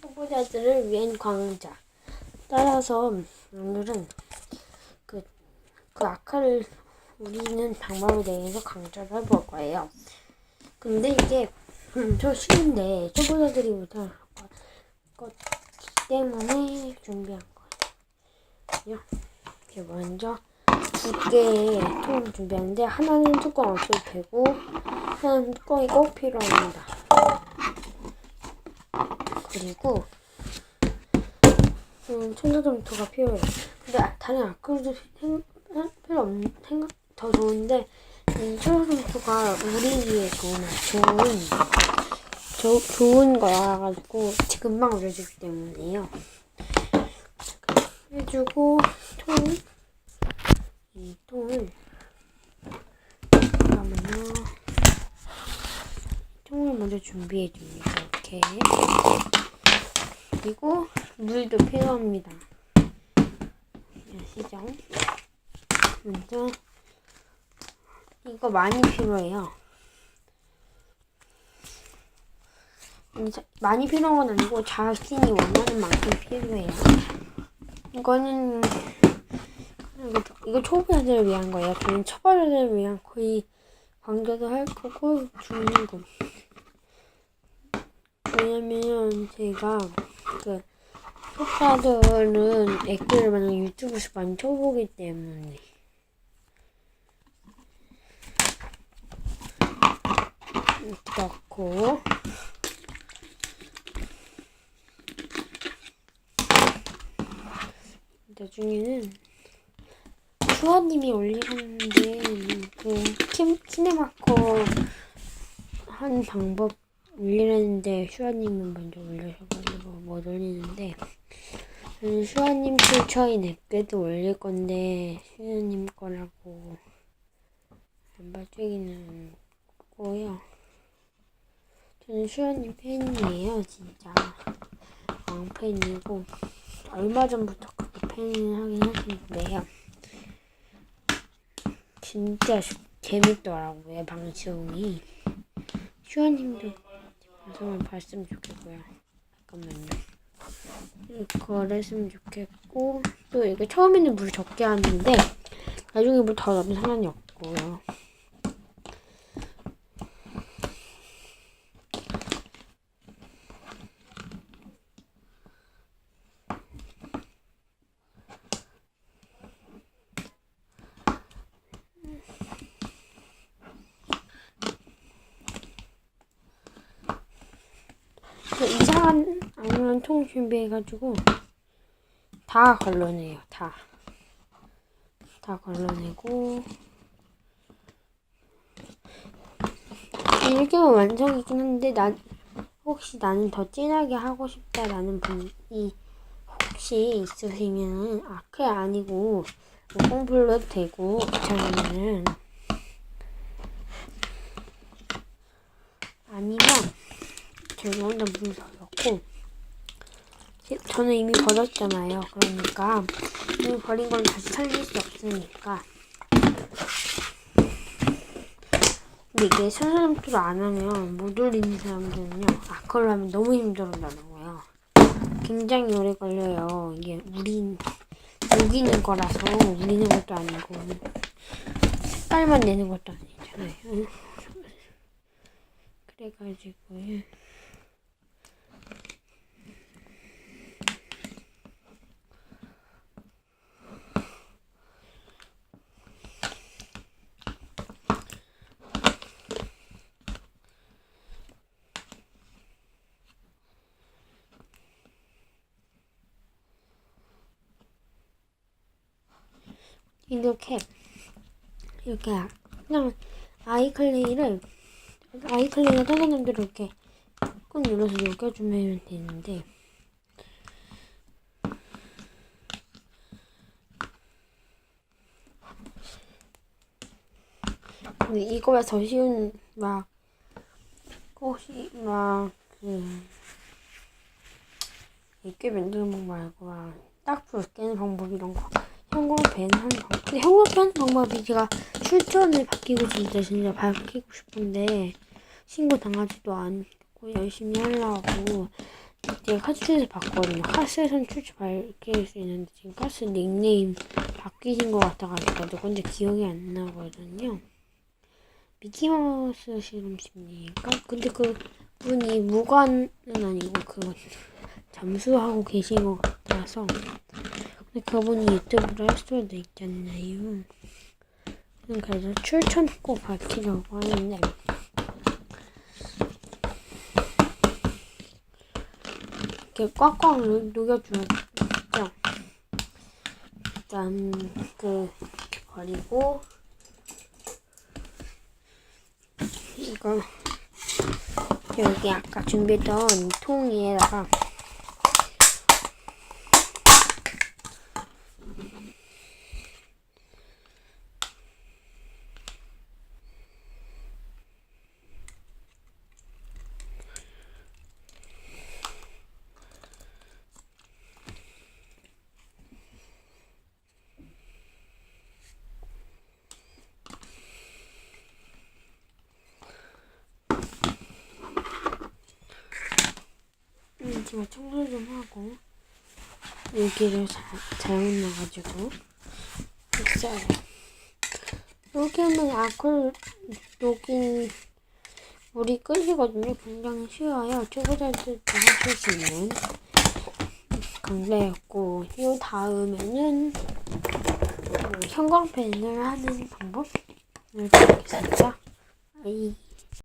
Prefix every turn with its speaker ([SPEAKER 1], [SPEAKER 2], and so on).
[SPEAKER 1] 초보자들을 위한 강좌. 따라서 오늘은 그, 그 아카를 우리는 방법에 대해서 강좌를 해볼 거예요. 근데 이게 음, 좀 쉬운데 초보자들이 못할 것 때문에 준비한 거예요. 이제 먼저 두 개의 통을 준비하는데 하나는 뚜껑 없어도 되고 하나는 뚜껑이 꼭 필요합니다. 그리고 음, 천사점토가 필요해요. 근데 아, 다른 할 필요 없는 생각 더 좋은데 이 천사점토가 우리기에 좋은 좋은 조, 좋은 거라 가지고 금방 올려주기 때문에요. 해주고 통 이 통을 잠깐만요. 통을 먼저 준비해 줍니다. 이렇게 그리고 물도 필요합니다. 아시죠? 먼저 이거 많이 필요해요. 음, 자- 많이 필요한 건 아니고 자신이 원하는 만큼 필요해요. 이거는 이거, 초보자들을 위한 거예요. 저는 초보자들을 위한 거의 강좌도 할 거고 중급. 왜냐면 제가 그 초보자들은 댓글을 만약 유튜브에서 많이 쳐보기 때문에. 이렇게 넣고. 나중에는 수아님이 올리셨는데 그 키, 키네마커 한 방법 올리려는데 슈아님은 먼저 올려셔가지고 못 올리는데 저는 슈아님 출처인 앱에도 올릴 건데 슈아님 거라고 안 봐주기는 거고요. 저는 슈아님 팬이에요, 진짜 왕팬이고 얼마 전부터 그렇게 팬을 하긴 하셨는데요. 진짜 시- 재밌더라고요 방송이 슈아님도 방송을 봤으면 좋겠고요 잠깐만요 했으면 좋겠고 또 이거 처음에는 물 적게 하는데 나중에 물 더 넣으면 상관이 없고요. 그 이상한 아무런 통 준비해가지고 다 걸러내요 다. 다 걸러내고 이렇게 완성이긴 한데 난 혹시 나는 더 진하게 하고 싶다라는 분이 혹시 있으시면 아크 아니고 뽕불로 해도 되고 귀찮으면은 아니면 제가 혼자 제- 저는 이미 버렸잖아요. 그러니까 이미 버린 건 다시 살릴 수 없으니까 근데 이게 선생님도 안 하면 못 올리는 사람들은요 아크를 하면 너무 힘들어하더라고요. 굉장히 오래 걸려요. 이게 우린 우기는 거라서 우리는 것도 아니고 색깔만 내는 것도 아니잖아요. 그래가지고 이렇게 이렇게 그냥 아이클레이를 아이클레이가 떠나는 대로 이렇게 꾹 눌러서 녹여주면 되는데 근데 이거보다 더 쉬운 막 혹시 막그 이게 만드는 방법 말고 막 딱풀 깨는 방법 이런 거 형광펜 하는 방법 근데 형광펜 하는 방법이 제가 출전을 바뀌고 진짜 진짜 바뀌고 싶은데 신고 당하지도 않고 열심히 하려고 제가 카스에서 봤거든요. 카스에서는 출처 밝힐 수 있는데 지금 카스 닉네임 바뀌신 것 같아가지고 근데 기억이 안 나거든요. 미키마우스 실험실이니까 근데 그 분이 무관은 아니고 그 잠수하고 계신 것 같아서 근데 그분이 유튜브를 할 수도 있잖아요. 그래서 출처 꼭 밝히려고 하는데 이렇게 꽉꽉 녹- 녹여주죠. 일단 그 버리고 이거 여기 아까 준비했던 통에다가 음, 제가 청소 좀 하고 여기를 자, 잘못 넣어가지고 있어요. 여기 하면 아콜 녹인 물이 끓이거든요. 굉장히 쉬워요. 초보자들도 하실 수 있는 강좌였고 이 다음에는 어, 형광펜을 하는 방법을 보겠습니다. 아이.